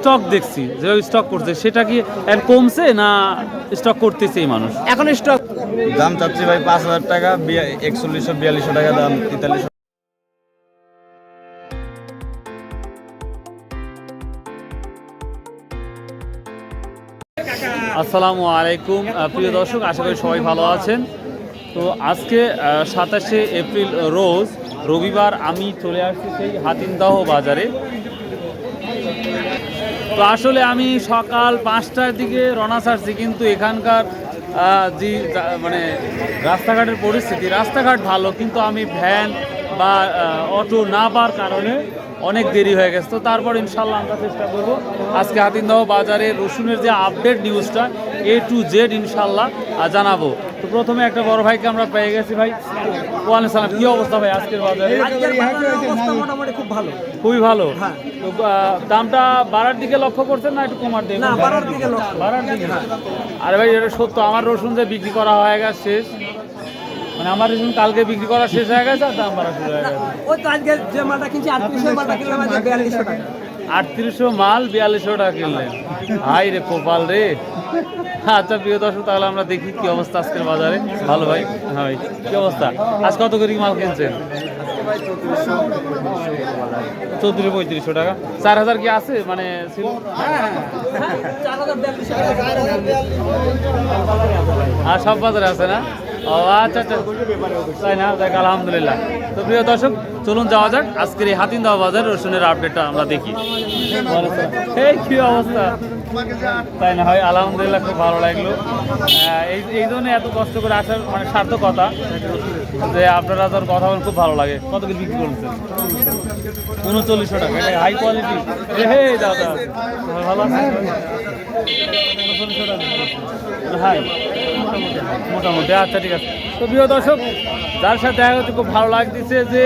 Stock দেখছি যেভাবে stock করছে সেটা কি এর কমছে না স্টক করতেছে এই মানুষ? এখন স্টক দাম চাচ্ছি ভাই পাঁচ হাজার টাকা একচল্লিশশো বিয়াল্লিশশো টাকা দাম তেতাল্লিশশো। আসসালামু আলাইকুম আহ, প্রিয় দর্শক আশা করি সবাই ভালো আছেন। তো আজকে সাতাশে এপ্রিল রোজ রবিবার আমি চলে আসছি সেই হাতিনদাহ বাজারে। তো আসলে আমি সকাল পাঁচটার দিকে রওনা ছাড়ছি, কিন্তু এখানকার যে মানে রাস্তাঘাটের পরিস্থিতি, রাস্তাঘাট ভালো, কিন্তু আমি ভ্যান বা অটো না পাওয়ার কারণে অনেক দেরি হয়ে গেছে। তো তারপর ইনশাল্লাহ আমরা চেষ্টা করব আজকে হাতিনদাহ বাজারে রসুনের যে আপডেট নিউজটা এ টু জেড ইনশাল্লাহ জানাব। তো প্রথমে একটা বড় ভাইকে আমরা পেয়ে গেছি ভাই। ওয়ালাইকুম সালাম কি অবস্থা ভাই আজকের বাজারে? মোটামুটি খুব ভালো। খুবই ভালো। হ্যাঁ। তো দামটা বাড়ার দিকে লক্ষ্য করছেন না একটু কমার দিকে? বাড়ার দিকে বাড়ার দিকে। আরে ভাই এটা সত্য আমার রসুন যে বিক্রি করা হয়ে গেছে শেষ। মানে আমার রসুন কালকে বিক্রি করা শেষ হয়ে গেছে আর দাম বাড়া শুরু হয়ে গেছে। ওই তো আজকে যে মালটা কিনছি আটত্রিশশো মালটা কিনলাম আজকে বিয়াল্লিশশো টাকা। আটত্রিশশো মাল বিয়াল্লিশশো টাকা কিনলেন হাই রে কোপাল রে। আচ্ছা প্রিয় দর্শক তাহলে আমরা দেখি কি অবস্থা আজকের বাজারে। ভালো ভাই? হ্যাঁ ভাই কি অবস্থা? আজ কত করে মাল কিনছেন? চৌত্রিশ পঁয়ত্রিশশো টাকা। চার হাজার কি আছে? মানে ছিল? হাজার বিয়াল্লিশশো টাকা। আর সব বাজারে আছে না? ও আচ্ছা আচ্ছা। তাই না? দেখ আলহামদুলিল্লাহ। তো প্রিয় দর্শক চলুন যাওয়া যাক। আজকের এই হাতিনদাওয়া বাজার রসুনের আপডেটটা আমরা দেখি। এই কি অবস্থা? তাই না হয়? আলহামদুলিল্লাহ খুব ভালো লাগল। এই এই জন্য এত কষ্ট করে আসার মানে সার্থকতা যে আপনারা তোর কথা বলেন, খুব ভালো লাগে। কত কি বিক্রি করছেন উনচল্লিশশো টাকা। এটা হাই কোয়ালিটি হে দাদা ভালো আছে হাই। মোটামুটি। আচ্ছা ঠিক আছে। তো প্রিয় দর্শক, যার সাথে দেখা হচ্ছে, খুব ভালো লাগতেছে যে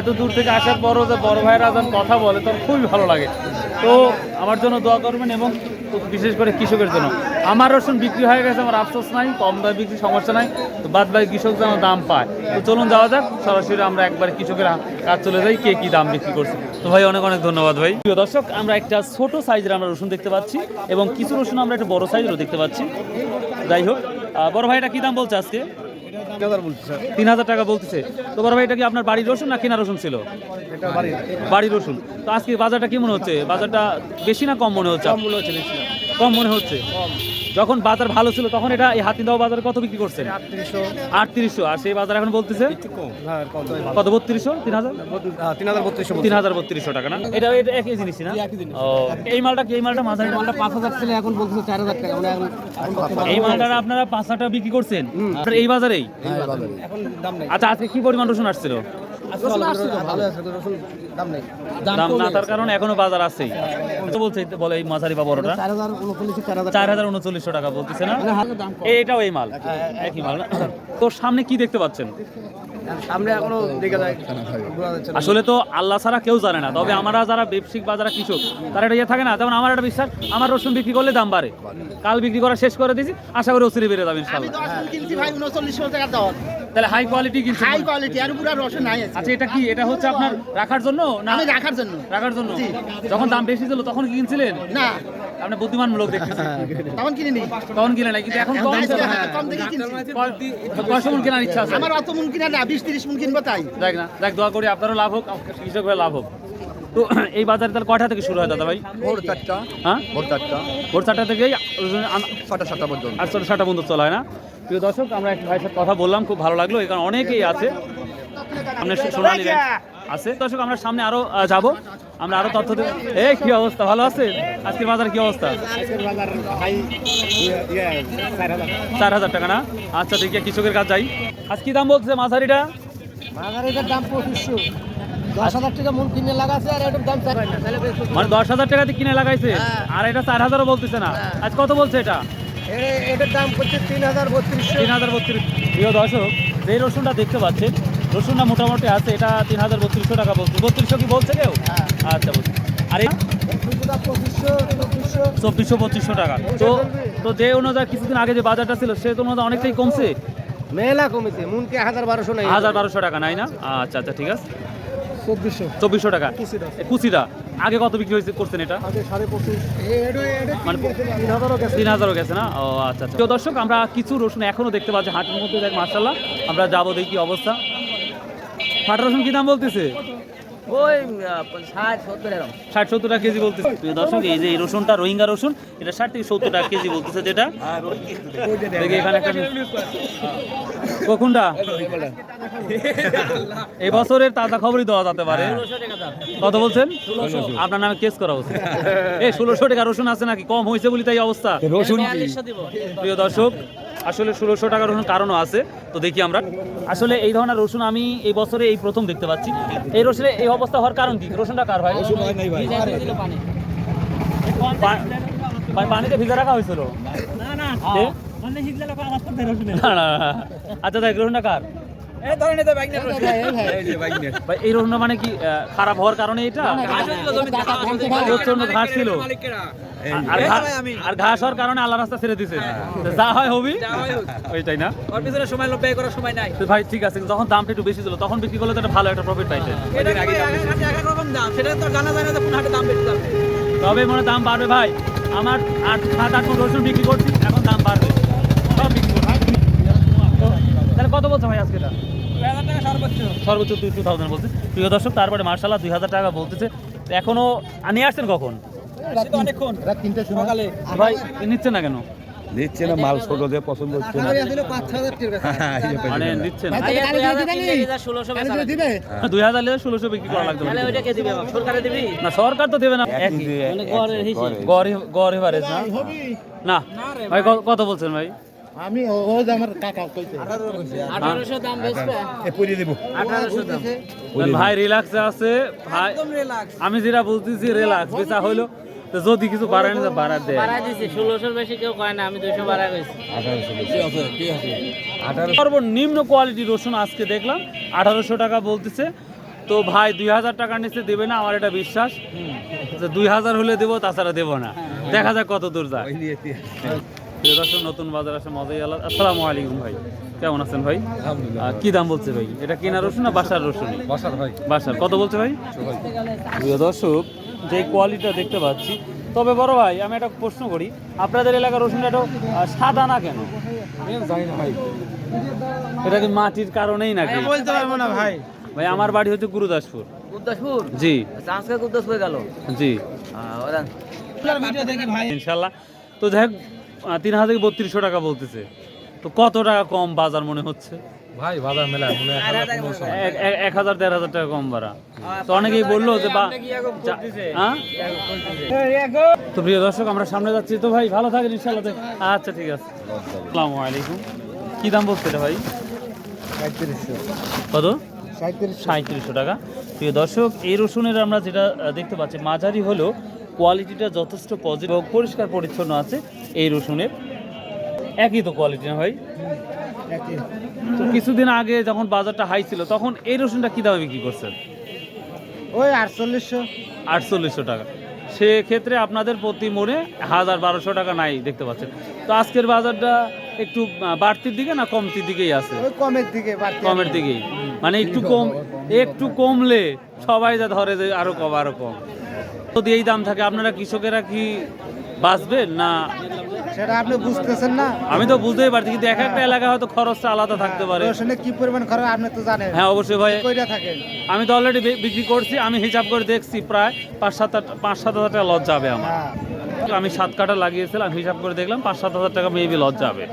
এত দূর থেকে আসার পরও যে বড় ভাইয়েরা যখন কথা বলে তখন খুবই ভালো লাগে। তো আমার জন্য দোয়া করবেন এবং বিশেষ করে কৃষকের জন্য। আমার রসুন বিক্রি হয়ে গেছে, আমার আফসোস নাই, কম দামে বিক্রি, সমস্যা নাই। তো বাদ বাকি কৃষক যেন দাম পায়। তো চলুন যাওয়া যাক, সরাসরি আমরা একবার কৃষকের কাজ চলে যাই, কে কি দাম বিক্রি করছে। তো ভাই, অনেক অনেক ধন্যবাদ ভাই। প্রিয় দর্শক, আমরা একটা ছোট সাইজের আমরা রসুন দেখতে পাচ্ছি এবং কিছু রসুন আমরা একটা বড় সাইজেরও দেখতে পাচ্ছি। যাই হোক বড় ভাই, এটা কি দাম বলছে আজকে? তিন হাজার টাকা বলতেছে। তো বড় ভাই এটা কি আপনার বাড়ির রসুন না কেনা রসুন ছিল? বাড়ির। রসুন। তো আজকে বাজারটা কি মনে হচ্ছে? বাজারটা বেশি না কম মনে হচ্ছে? কম মনে হচ্ছে কম মনে হচ্ছে? যখন বাজার ভালো ছিল তখন এটা এই হাতিদাও বাজারে কত বিক্রি করছেন? আটত্রিশশো। আর সেই বাজার এখন বলতেছে? কত বত্রিশশো? তিন হাজার? তিন হাজার বত্রিশশো তিন হাজার বত্রিশশো টাকা না? এটা এটা একই জিনিসই না? ও এই মালটা কি এই মালটা মাঝারি মালটা পাঁচ হাজার ছিল এখন বলতেছে চার হাজার টাকা। মানে এই মালটা আপনারা পাঁচ হাজার টাকা বিক্রি করছেন? এই বাজারেই। এখন দাম নেই। আচ্ছা আজকে কি পরিমাণ রসুন আসছিল? রসুন আসছিল ভালো আছে রসুন দাম না তার কারণে এখনও বাজার আছেই। তো বলছে বলে এই মাঝারি বা বড়টা? চার হাজার উনচল্লিশ চার হাজার। চার হাজার উনচল্লিশশো টাকা বলতেছে না? হাজার দাম কম। এই- এটাও এই মাল। একই। মাল না? তোর সামনে কি দেখতে পাচ্ছেন? সামনে এখনও দেখা যায় বোঝা যাচ্ছে না। আসলে তো আল্লাহ ছাড়া কেউ জানে না। তবে আমরা যারা ব্যবসায়িক বা যারা কৃষক তারা এটা ইয়ে থাকে না? যেমন আমার একটা বিশ্বাস আমার রসুন বিক্রি করলে দাম বাড়ে। কাল বিক্রি করা শেষ করে দিয়েছি আশা করি ওসিরি বেড়ে যাবে তাহলে হাই কোয়ালিটি কিনছি হাই কোয়ালিটি আর পুরা রসুন নাই আছে। আচ্ছা এটা কি? এটা হচ্ছে আপনার রাখার জন্য না আমি রাখার জন্য। রাখার জন্য? যখন দাম বেশি ছিল তখন কি কিনছিলেন? না। আপনি বুদ্ধিমান লোক দেখতেছি তখন কিনে নি তখন কিনে নাই কিন্তু এখন কম আজকে ছিল। হ্যাঁ, কম দেখে কিনছি। কয়- মন কেনার ইচ্ছা আছে? আমার অত মন কিনা না বিশ তিরিশ মন কিনবো তাই। দেখ না দেখ দোয়া করি আপনারও লাভ হোক কৃষক হয়ে লাভ হোক। তো এই বাজারে তাহলে কয়টা থেকে শুরু হয় দাদা ভাই? ভোর চারটা। হ্যাঁ? ভোর চারটা। ভোর চারটা থেকেই ছটা সাতটা পর্যন্ত। আর ছোটো সাতটা পর্যন্ত চলা হয় না। প্রিয় দর্শক আমরা এক ভাইয়ের সাথে কথা বললাম খুব ভালো লাগল এখানে অনেকেই আছে। সোনালি আছে। দর্শক আমরা সামনে আরও যাব। আমরা আরও তথ্য দেব। এই কি অবস্থা? ভালো আছে আজকের বাজার কি অবস্থা? চার হাজার টাকা না? আচ্ছা দেখি কৃষকের কাজ যাই। আজ কি দাম বলছে মাঝারিটা? মাগারিটার দাম পঁচিশশো। মানে দশ হাজার কিনে লাগাইছে? আর এটা চার হাজারও বলতেছে না। আজ কত বলছে এটা? এটার দাম করছে তিন হাজার তিন হাজার বত্রিশ। প্রিয় দর্শক যে রসুনটা দেখতে পাচ্ছেন রসুনটা মোটামুটি আছে এটা তিন হাজার বত্রিশশো টাকা বলছে। বত্রিশশো কি বলছে কেউ? আচ্ছা বলছি। আর চব্বিশশো পঁচিশশো টাকা। তো তো যে অনুযায়ী কিছুদিন আগে যে বাজারটা ছিল সে তো অনুযায়ী অনেকটাই কমছে? মেলা কমেছে মুনকে হাজার বারোশো নাই। হাজার বারোশো টাকা নাই না? আচ্ছা আচ্ছা ঠিক আছে। চব্বিশশো। চব্বিশশো টাকা। কুচিটা। আগে কত বিক্রি হয়েছে করছেন এটা? পঁচিশ। মানে তিন হাজারও গেছে। না? ও আচ্ছা আচ্ছা। দর্শক আমরা কিছু রসুন এখনও দেখতে পাচ্ছি হাটের মধ্যে দেখ মার্শাল্লাহ আমরা যাব দেখি অবস্থা। ফাটা রসুন কি দাম বলতেছে? ওই ষাট সত্তর এরকম। ষাট সত্তর টাকা কেজি বলতেছে। প্রিয় দর্শক এই যে এই রসুনটা রোহিঙ্গা রসুন এটা ষাট থেকে সত্তর টাকা কেজি বলতেছে যেটা। দেখি এখানে একটা কখনটা এই বছরের তাজা খবরই দেওয়া যেতে পারে। কত বলছেন? আপনার নামে কেস করা উচিত এই ষোলোশো টাকা রসুন আছে নাকি? কম হয়েছে বলি তাই অবস্থা। প্রিয় দর্শক আসলে ষোলোশো টাকা রসুন কারণও আছে তো দেখি আমরা। আসলে এই ধরনের রসুন আমি এই বছরে এই প্রথম দেখতে পাচ্ছি। এই রসুনে এই অবস্থা হওয়ার কারণ কি? রসুনটা কার ভাই? পানিতে ভিজা রাখা হয়েছিল? না না না, না। আচ্ছা দেখ রসুনটা কার? এই মানে কি খারাপ হওয়ার কারণে এটা প্রচণ্ড ঘাস ছিল আর ঘাস হওয়ার কারণে আল্লাহ রাস্তা ছেড়ে দিছে তো যা হয় হবি ওইটাই না ওর পিছনে সময় ব্যয় করার সময় নাই ভাই ঠিক আছে যখন দামটা একটু বেশি ছিল তখন বিক্রি করলে তো ভালো একটা প্রফিট পাইছে দাম সেটা তো জানা যায় না যে দাম বেশি তবে মনে দাম বাড়বে ভাই আমার আট সাত আট রসুন বিক্রি করছি এখন দাম বাড়বে সব বিক্রি করছি তো তাহলে কত বলছো ভাই আজকে এটা? সর্বোচ্চ। সর্বোচ্চ টু থাউজেন্ড বলছে। প্রিয় দর্শক তারপরে মার্শাল্লাহ দুই হাজার টাকা বলতেছে। এখনও নিয়ে আসছেন কখন? ভাই নিচ্ছে না কেন? দিচ্ছে না মাল ছোট দিয়ে পছন্দ হচ্ছে না। পাঁচ ছ হাজার টাকা। মানে নিচ্ছে না। বিক্রি করা লাগবে। তাহলে ওইটা কে দিবে? সরকারে দিবি? না সরকার তো দেবে না। মানে গড় গড় না? না ভাই। কত বলছেন ভাই? আমি ও আমার কাকা কইছে। আঠারোশো দাম বেচবে? পরিয়ে দেবো। আঠারোশো দাম। ভাই রিল্যাক্সে আছে। ভাই একদম রিল্যাক্স আমি যেটা বলতেছি রিল্যাক্স বেচা হইল তো যদি কিছু বাড়ায় না বাড়া দেয়। দিছি ষোলোশোর বেশি কেউ কয় না আমি দুইশো বাড়াই গেছি সর্বনিম্ন কোয়ালিটি রসুন আজকে দেখলাম আঠারোশো টাকা বলতেছে। তো ভাই দুই হাজার টাকার নিচে দেবে না আমার এটা বিশ্বাস। যে দুই হাজার হলে দেবো তাছাড়া দেবো না। দেখা যাক কত দূর যায়। প্রিয় দর্শক, নতুন বাজার আসে মজাই আলাদা আসসালামু আলাইকুম ভাই কেমন আছেন ভাই? কি দাম বলছে ভাই? এটা কেনা রসুন না বাসার রসুন বসার ভাই। বাসার। কত বলছে ভাই? প্রিয় দর্শক যে কোয়ালিটিটা দেখতে পাচ্ছি তবে বড় ভাই আমি একটা প্রশ্ন করি আপনাদের এলাকার রসুন এটা সাদা না কেন? জানি না ভাই। এটা কি মাটির কারণেই নাকি? বলতে পারব না ভাই। ভাই আমার বাড়ি হচ্ছে গুরুদাসপুর। গুদ্দাসপুর জি। আজকে গুদ্দাসপুর গেল? জি। ইনশাল্লাহ। তো যাই হোক তিন হাজার থেকে বত্রিশশো টাকা বলতেছে। তো কত টাকা কম বাজার মনে হচ্ছে? ভাই বাজার মেলা মনে এক- এক- এক হাজার দেড় হাজার টাকা কম বাড়া তো অনেকেই বলল যে বা হ্যাঁ? তো প্রিয় দর্শক আমরা সামনে যাচ্ছি। তো ভাই ভালো থাকেন ইনশাল্লাহ আচ্ছা ঠিক আছে। আসসালামু আলাইকুম। কি দাম বলছে এটা ভাই? কত? সাঁত্রিশশো টাকা। প্রিয় দর্শক এই রসুনের আমরা যেটা দেখতে পাচ্ছি মাঝারি হলেও কোয়ালিটিটা যথেষ্ট পজিটিভ পরিষ্কার পরিচ্ছন্ন আছে। এই রসুনের। একই তো কোয়ালিটি না ভাই? তো কিছুদিন আগে যখন বাজারটা হাই ছিল তখন এই রসুনটা কী দামে বিক্রি করছেন? ওই আটচল্লিশশো। আটচল্লিশশো টাকা। সেক্ষেত্রে আপনাদের প্রতি মনে হাজার বারোশো টাকা নাই দেখতে পাচ্ছেন। তো আজকের বাজারটা একটু বাড়তির দিকে না কমতির দিকেই আছে? কমের দিকে কমের দিকেই। মানে একটু কম। একটু কমলে সবাই যা ধরে যে আরও কম আরও কম। যদি এই দাম থাকে আপনারা কৃষকেরা কি বাঁচবেন না? সেটা আপনি বুঝতেছেন না? আমি তো বুঝতেই পারছি কিন্তু এক একটা এলাকায় হয়তো খরচটা আলাদা থাকতে পারে। কি পরিমাণ খরচ আপনি তো জানেন। হ্যাঁ অবশ্যই ভাই। থাকেন? আমি তো অলরেডি বিক্রি করছি আমি হিসাব করে দেখছি প্রায় পাঁচ সাত পাঁচ সাত হাজার টাকা লস যাবে আমার। হ্যাঁ। আমি সাত কাটা লাগিয়েছিলাম হিসাব করে দেখলাম পাঁচ সাত হাজার টাকা মেবি লস যাবে।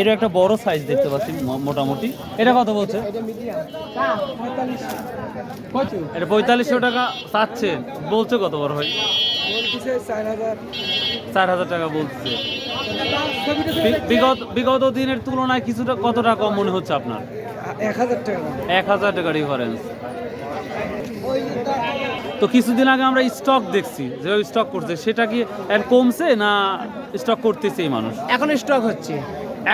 এটা একটা বড় সাইজ দেখতে পাচ্ছি মোটামুটি। এটা কত বলছে? এটা পঁয়তাল্লিশশো টাকা চাচ্ছে। বলছে কত বড় চার হাজার। টাকা বলছে বিগত বিগত দিনের তুলনায় কিছুটা কতটা কম মনে হচ্ছে আপনার? এক হাজার টাকা। এক হাজার টাকা ডিফারেন্স তো কিছুদিন আগে আমরা স্টক দেখছি যে স্টক করছে সেটা কি এর কমছে না স্টক করতেছেই মানুষ? এখন স্টক হচ্ছে।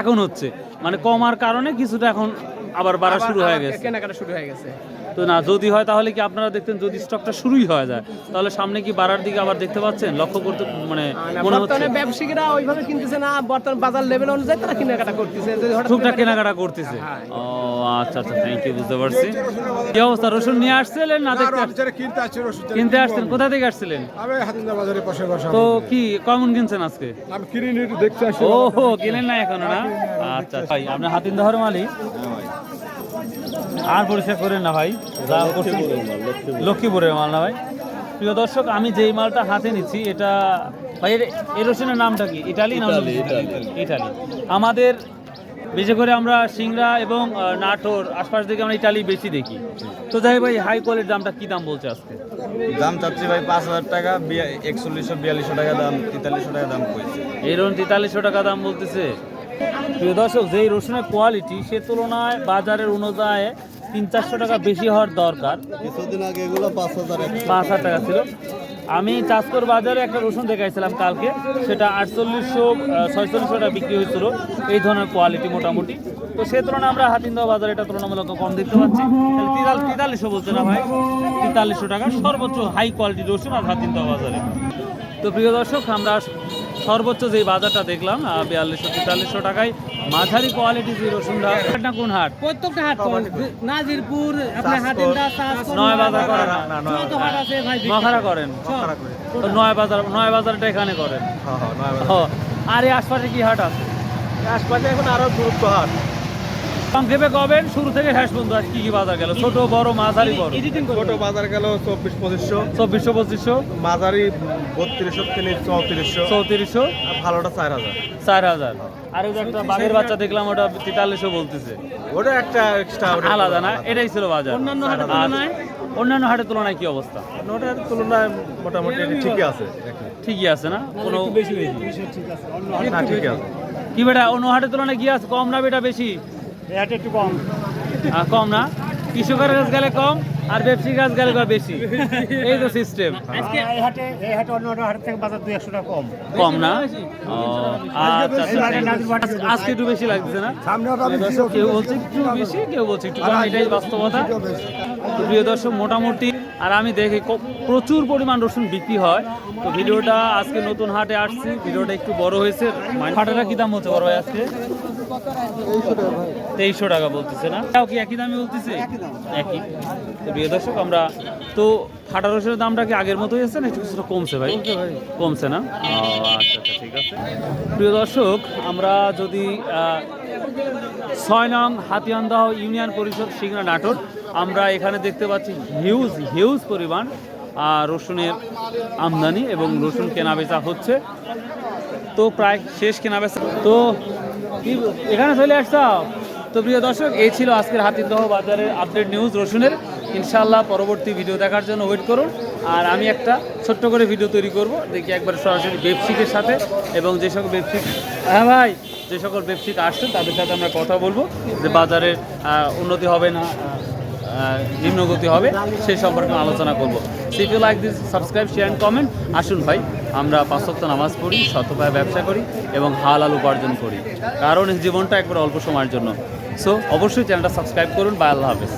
এখন হচ্ছে। মানে কমার কারণে কিছুটা এখন আবার বাড়া শুরু হয়ে গেছে। কেনাকাটা শুরু হয়ে গেছে। তো না যদি হয় তাহলে কি আপনারা দেখতেন যদি স্টকটা শুরুই হয়ে যায় তাহলে সামনে কি বাড়ার দিকে আবার দেখতে পাচ্ছেন? লক্ষ্য করতে মানে মনে হচ্ছে। ব্যবসায়ীরা ওইভাবে কিনতেছে না বর্তমান বাজার লেভেল অনুযায়ী তারা কেনাকাটা করতেছে। টুকটাক কেনাকাটা করতেছে। ও আচ্ছা আচ্ছা থ্যাংক ইউ বুঝতে পারছি। কি অবস্থা? রসুন নিয়ে আসছিলেন না দেখতে? কিনতে আসছে রসুন কিনতে আসছেন কোথা থেকে আসছিলেন? আমি হাতিন্দা বাজারে পাশে বসা তো কি কেমন কিনছেন আজকে? আমি কিনে দেখতে আসছি ও হো কিনেন না এখনও না? আচ্ছা ভাই আপনার হাতিন দহর মালি আর পরিষ্কার করেন না ভাই যা লক্ষ্মীপুরের মাল না ভাই। প্রিয় দর্শক আমি যেই মালটা হাতে নিচ্ছি এটা ভাই এর- রসুনের নামটা কি? ইটালি ইটালি আমাদের বিশেষ করে আমরা সিংড়া এবং নাটোর আশপাশ থেকে আমরা ইটালি বেশি দেখি। তো যাই ভাই হাই কোয়ালিটির দামটা কি দাম বলছে আজকে? দাম চাচ্ছি ভাই পাঁচ হাজার টাকা একচল্লিশশো বিয়াল্লিশশো টাকা দাম তেতাল্লিশশো টাকা দাম কইছে। রসুন তেতাল্লিশশো টাকা দাম বলতেছে। প্রিয় দর্শক যেই রসুনের কোয়ালিটি সে তুলনায় বাজারের অনুযায়ী তিন চারশো টাকা বেশি হওয়ার দরকার। কিছুদিন আগে এগুলো পাঁচ হাজার পাঁচ হাজার টাকা ছিল। আমি চাষকর বাজারে একটা রসুন দেখাইছিলাম কালকে। সেটা আটচল্লিশশো ছয়চল্লিশশো টাকা বিক্রি হয়েছিল। এই ধরনের কোয়ালিটি মোটামুটি। তো সে তুলনায় আমরা হাতিন্দা বাজারে এটা তুলনামূলক কম দেখতে পাচ্ছি। তিতাল তেতাল্লিশশো বলছে না ভাই? তেতাল্লিশশো টাকা সর্বোচ্চ হাই কোয়ালিটি রসুন আর হাতিন্দা বাজারে। তো প্রিয় দর্শক আমরা সর্বোচ্চ যে বাজারটা দেখলাম বিয়াল্লিশশো তেতাল্লিশশো টাকায় মাঝারি কোয়ালিটি যে রসুনটা না কোন হাট? প্রত্যেকটা হাট নাজিরপুর আপনার হাতিন্দা নয় বাজার করেন না। যত হাট আছে ভাই মখারা করেন। নয় বাজার নয় বাজারটা এখানে করেন। আরে আর এই আশপাশে কি হাট আছে? আশপাশে এখন আরও গুরুত্ব হাট। সংক্ষেপে কবেন? শুরু থেকে শেষ পর্যন্ত আজ কি কি বাজার গেল? ছোট বড় মাঝারি বড়? ছোট বাজার গেল চব্বিশ পঁচিশশো। চব্বিশশো পঁচিশশো? মাঝারি বত্রিশশো থেকে চৌত্রিশশো। চৌত্রিশশো? ভালোটা চার হাজার। চার হাজার। আর একটা বাঘের বাচ্চা দেখলাম ওটা তেতাল্লিশশো বলতেছে। ওটা একটা এক্সট্রা আলাদা না? এটাই ছিল বাজার। অন্যান্য হাটের তুলনায়? অন্যান্য হাটের তুলনায় কি অবস্থা? ওটার তুলনায় মোটামুটি ঠিকই আছে। ঠিকই আছে না? কোনো না ঠিক আছে। কি বেটা অন্য হাটের তুলনায় কি আছে? কম না বেটা বেশি? একটু কম। কম না? কৃষকের কাছে গেলে কম আর ব্যবসায়ী কাছে গেলে বেশি? এই তো সিস্টেম এই হাটে এই হাটে অন্য অন্য হাটের থেকে বাজার দুই একশো টাকা কম। কম না? আচ্ছা আজকে একটু বেশি লাগছে না? কেউ বলছে একটু বেশি কেউ বলছে একটু কম এটাই বাস্তবতা। প্রিয় দর্শক মোটামুটি আর আমি দেখি প্রচুর পরিমাণ রসুন বিক্রি হয়। তো ভিডিওটা আজকে নতুন হাটে আসছি ভিডিওটা একটু বড় হয়েছে। হাটেটা কি দাম হচ্ছে বড় ভাই আজকে? তেইশশো টাকা বলতেছে না? তাও কি একই দামে বলতেছে? একই তো প্রিয় দর্শক আমরা তো ফাটা রসুনের দামটা কি আগের মতোই আছে না একটু কিছুটা কমছে ভাই? কমছে না? আচ্ছা আচ্ছা ঠিক আছে। প্রিয় দর্শক আমরা যদি ছয় নং হাতিয়ানদাহ ইউনিয়ন পরিষদ সিংড়া নাটোর আমরা এখানে দেখতে পাচ্ছি হিউজ হিউজ পরিমাণ রসুনের আমদানি এবং রসুন কেনাবেচা হচ্ছে। তো প্রায় শেষ কেনাবেচা। তো এখানে চলে আসতাম তো প্রিয় দর্শক, এই ছিল আজকের হাতিদহ বাজারের আপডেট নিউজ রসুনের। ইনশাল্লাহ পরবর্তী ভিডিও দেখার জন্য ওয়েট করুন। আর আমি একটা ছোট্ট করে ভিডিও তৈরি করব। দেখি একবার সরাসরি ব্যবসায়িকের সাথে এবং যে সকল ব্যবসায়িক হ্যাঁ ভাই। যে সকল ব্যবসায়িক আসছেন তাদের সাথে আমরা কথা বলব যে বাজারের উন্নতি হবে না নিম্নগতি হবে, সেই সম্পর্কে আলোচনা করব। If you like this subscribe share and comment আসুন ভাই। আমরা পাঁচক্ত নামাজ পড়ি শতভাবে ব্যবসা করি এবং হাল হালাল উপার্জন করি। কারণ এই জীবনটা একবার অল্প সময়ের জন্য। সো অবশ্যই চ্যানেলটা সাবস্ক্রাইব করুন বা আল্লাহ হাফেজ।